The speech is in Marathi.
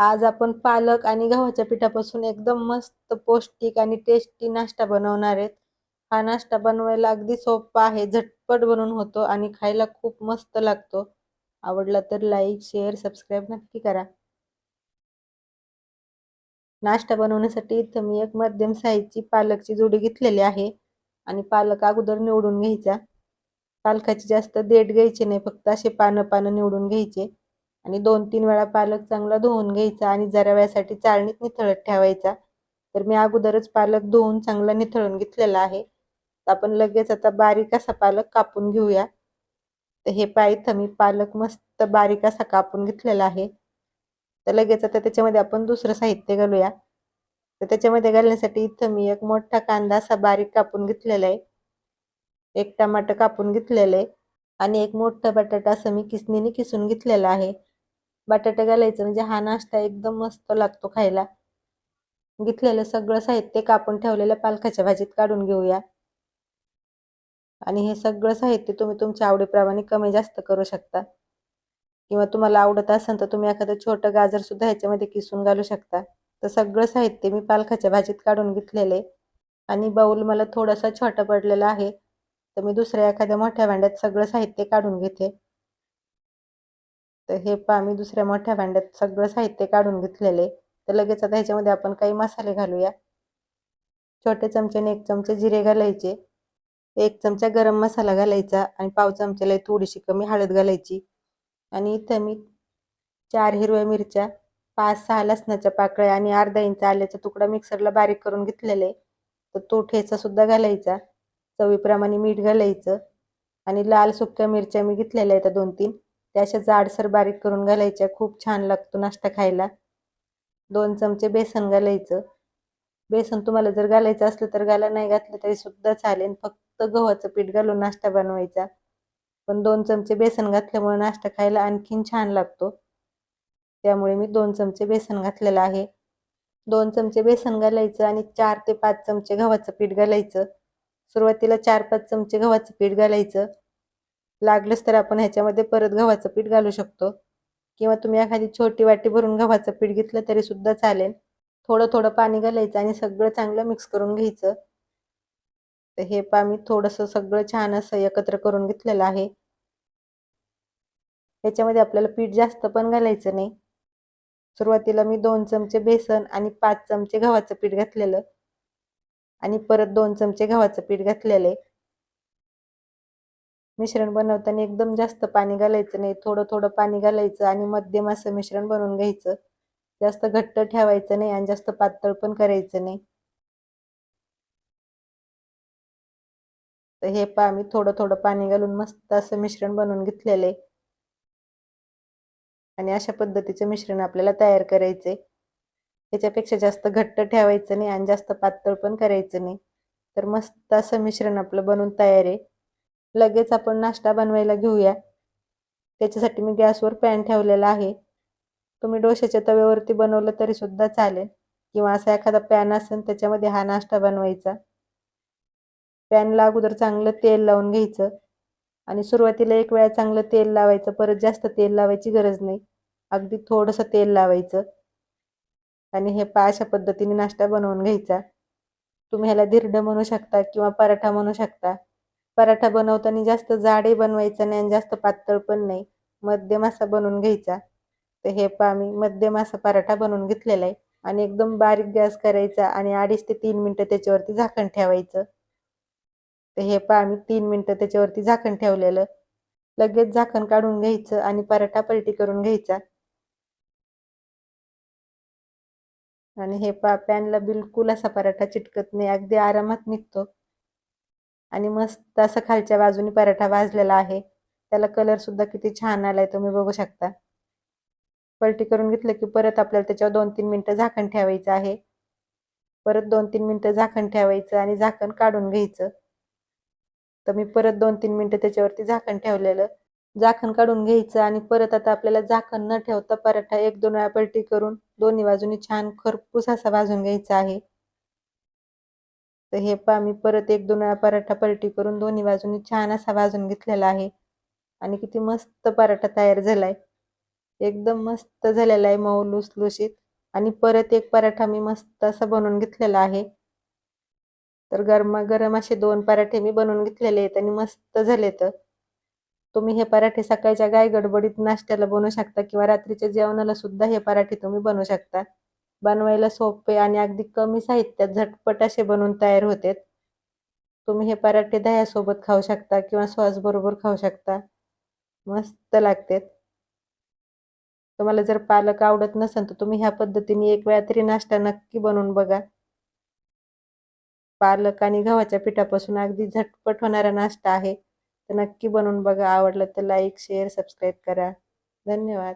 आज आपण पालक आणि गव्हाच्या पिठापासून एकदम मस्त पौष्टिक आणि टेस्टी नाश्ता बनवणार आहेत. हा नाश्ता बनवायला अगदी सोपा आहे झटपट बनवून होतो आणि खायला खूप मस्त लागतो. आवडला तर लाईक शेअर सबस्क्राईब नक्की करा. नाश्ता बनवण्यासाठी इथं मी एक मध्यम साईजची पालकची जोडी घेतलेली आहे आणि पालक अगोदर निवडून घ्यायचा. पालकाची जास्त देठ घ्यायची नाही फक्त असे पानं पानं निवडून घ्यायचे. आणि दोन तीन वेळा पालक चांगला धुवून घ्यायचा आणि जरा वेळासाठी चाळणीत निथळत ठेवायचा. तर मी अगोदरच पालक धुवून चांगला निथळून घेतलेला आहे. तर आपण लगेच आता बारीक असा पालक कापून घेऊया. तर हे पायथं मी पालक मस्त बारीक असा कापून घेतलेला आहे. तर लगेच आता त्याच्यामध्ये आपण दुसरं साहित्य घालूया. तर त्याच्यामध्ये घालण्यासाठी इथं मी एक मोठा कांदा असा बारीक कापून घेतलेला आहे. एक टमाटर कापून घेतलेलं आहे. आणि एक मोठा बटाटा असं मी किसणीने किसून घेतलेला आहे. बटाटा घालायचं म्हणजे हा नाश्ता एकदम मस्त लागतो खायला. घेतलेलं सगळं साहित्य कापून ठेवलेल्या पालकाच्या भाजीत काढून घेऊया. आणि हे सगळं साहित्य तुम्ही तुमच्या आवडीप्रमाणे कमी जास्त करू शकता. किंवा तुम्हाला आवडत असेल तर तुम्ही एखादं छोटं गाजर सुद्धा ह्याच्यामध्ये किसून घालू शकता. तर सगळं साहित्य मी पालकाच्या भाजीत काढून घेतलेले आणि बाऊल मला थोडासा छोटा पडलेला आहे. तर मी दुसऱ्या एखाद्या मोठ्या भांड्यात सगळं साहित्य काढून घेते. तर हे पा मी दुसऱ्या मोठ्या भांड्यात सगळं साहित्य काढून घेतलेले. तर लगेच आता ह्याच्यामध्ये आपण काही मसाले घालूया. छोटे चमच्याने एक चमचे जिरे घालायचे. एक चमचा गरम मसाला घालायचा आणि पाव चमच्याला थोडीशी कमी हळद घालायची. आणि इथं मी चार हिरव्या मिरच्या पाच सहा लसणाच्या पाकळ्या आणि अर्धा इंच आल्याचा तुकडा मिक्सरला बारीक करून घेतलेला. आहे तर तो ठेचा सुद्धा घालायचा. चवीप्रमाणे मीठ घालायचं. आणि लाल सुक्या मिरच्या मी घेतलेल्या आहेत दोन तीन त्या अशा जाडसर बारीक करून घालायच्या खूप छान लागतो नाश्ता खायला. दोन चमचे बेसन घालायचं. बेसन तुम्हाला जर घालायचं असलं तर घाला नाही घातलं तरी सुद्धा चालेल. फक्त गव्हाचं पीठ घालून नाश्ता बनवायचा. पण दोन चमचे बेसन घातल्यामुळे नाश्ता खायला आणखीन छान लागतो. त्यामुळे मी दोन चमचे बेसन घातलेलं आहे. दोन चमचे बेसन घालायचं आणि चार ते पाच चमचे गव्हाचं पीठ घालायचं. सुरुवातीला चार पाच चमचे गव्हाचं पीठ घालायचं. लागलंच तर आपण ह्याच्यामध्ये परत गव्हाचं पीठ घालू शकतो. किंवा तुम्ही एखादी छोटी वाटी भरून गव्हाचं पीठ घेतलं तरी सुद्धा चालेल. थोडं थोडं पाणी घालायचं आणि सगळं चांगलं मिक्स करून घ्यायचं. तर हे पा मी थोडंसं सगळं छान असं एकत्र करून घेतलेलं आहे. ह्याच्यामध्ये आपल्याला पीठ जास्त पण घालायचं नाही. सुरुवातीला मी दोन चमचे बेसन आणि पाच चमचे गव्हाचं पीठ घातलेलं. आणि परत दोन चमचे गव्हाचं पीठ घातलेलं आहे. मिश्रण बनवताना एकदम जास्त पाणी घालायचं नाही थोडं थोडं पाणी घालायचं आणि मध्यम असं मिश्रण बनवून घ्यायचं. जास्त घट्ट ठेवायचं नाही आणि जास्त पातळ पण करायचं नाही. तर हे पा मी थोडं थोडं पाणी घालून मस्त असं मिश्रण बनवून घेतलेलं आहे. आणि अशा पद्धतीचं मिश्रण आपल्याला तयार करायचंय. त्याच्यापेक्षा जास्त घट्ट ठेवायचं नाही आणि जास्त पातळ पण करायचं नाही. तर मस्त असं मिश्रण आपलं बनवून तयार आहे. लगेच आपण नाश्ता बनवायला घेऊया. त्याच्यासाठी मी गॅसवर पॅन ठेवलेला आहे. तुम्ही डोशाच्या तव्यावरती बनवलं तरी सुद्धा चालेल. किंवा असा एखादा पॅन असेल त्याच्यामध्ये हा नाश्ता बनवायचा. पॅनला अगोदर चांगलं तेल लावून घ्यायचं. आणि सुरुवातीला एक वेळा चांगलं तेल लावायचं. परत जास्त तेल लावायची गरज नाही. अगदी थोडंसं तेल लावायचं. आणि हे पा अशा पद्धतीने नाश्ता बनवून घ्यायचा. तुम्ही ह्याला धिरडं म्हणू शकता किंवा पराठा म्हणू शकता. पराठा बनवताना जास्त जाडही बनवायचा नाही आणि जास्त पातळ पण नाही. मध्यम असा बनवून घ्यायचा. तर हे पा मी मध्यम असा पराठा बनवून घेतलेला आहे. आणि एकदम बारीक गॅस करायचा आणि अडीच ते तीन मिनटं त्याच्यावरती झाकण ठेवायचं. तर हे पा मी तीन मिनटं त्याच्यावरती झाकण ठेवलेलं. लगेच झाकण काढून घ्यायचं आणि पराठा पलटी करून घ्यायचा. आणि हे पा पॅनला बिलकुल असा पराठा चिटकत नाही. अगदी आरामात निघतो. आणि मस्त असं खालच्या बाजूनी पराठा भाजलेला आहे. त्याला कलर सुद्धा किती छान आलाय तुम्ही बघू शकता. पलटी करून घेतलं की परत आपल्याला त्याच्यावर दोन तीन मिनटं झाकण ठेवायचं आहे. परत दोन तीन मिनटं झाकण ठेवायचं आणि झाकण काढून घ्यायचं. तर मी परत दोन तीन मिनटं त्याच्यावरती झाकण ठेवलेलं. झाकण काढून घ्यायचं आणि परत आता आपल्याला झाकण न ठेवता पराठा एक दोन वेळा पलटी करून दोन्ही बाजूनी छान खरपूस असा भाजून घ्यायचा आहे. तर हे पा मी परत एक दोन वेळा पराठा पलटी करून दोन्ही बाजूनी छान असा भाजून घेतलेला आहे. आणि किती मस्त पराठा तयार झालाय. एकदम मस्त झालेला आहे मऊ लुसलुशीत. आणि परत एक पराठा मी मस्त असा बनवून घेतलेला आहे. तर गरमागरम असे दोन पराठे मी बनवून घेतलेले आहेत आणि मस्त झाले तर तुम्ही हे पराठे सकाळच्या गाय गडबडीत नाश्त्याला बनवू शकता किंवा रात्रीच्या जेवणाला सुद्धा हे पराठे तुम्ही बनवू शकता. बनवायला सोपे आणि अगदी कमी साहित्यात झटपट असे बनवून तयार होते तुम्ही हे पराठे दह्यासोबत खाऊ शकता किंवा सॉस बरोबर खाऊ शकता. मस्त लागतात. तुम्हाला जर पालक आवडत नसेल तर तुम्ही ह्या पद्धतीने एक वेळा तरी नाश्ता नक्की बनवून बघा. पालक आणि गव्हाच्या पिठापासून अगदी झटपट होणारा नाश्ता आहे. तर नक्की बनवून बघा. आवडलं तर लाईक शेअर सबस्क्राईब करा. धन्यवाद.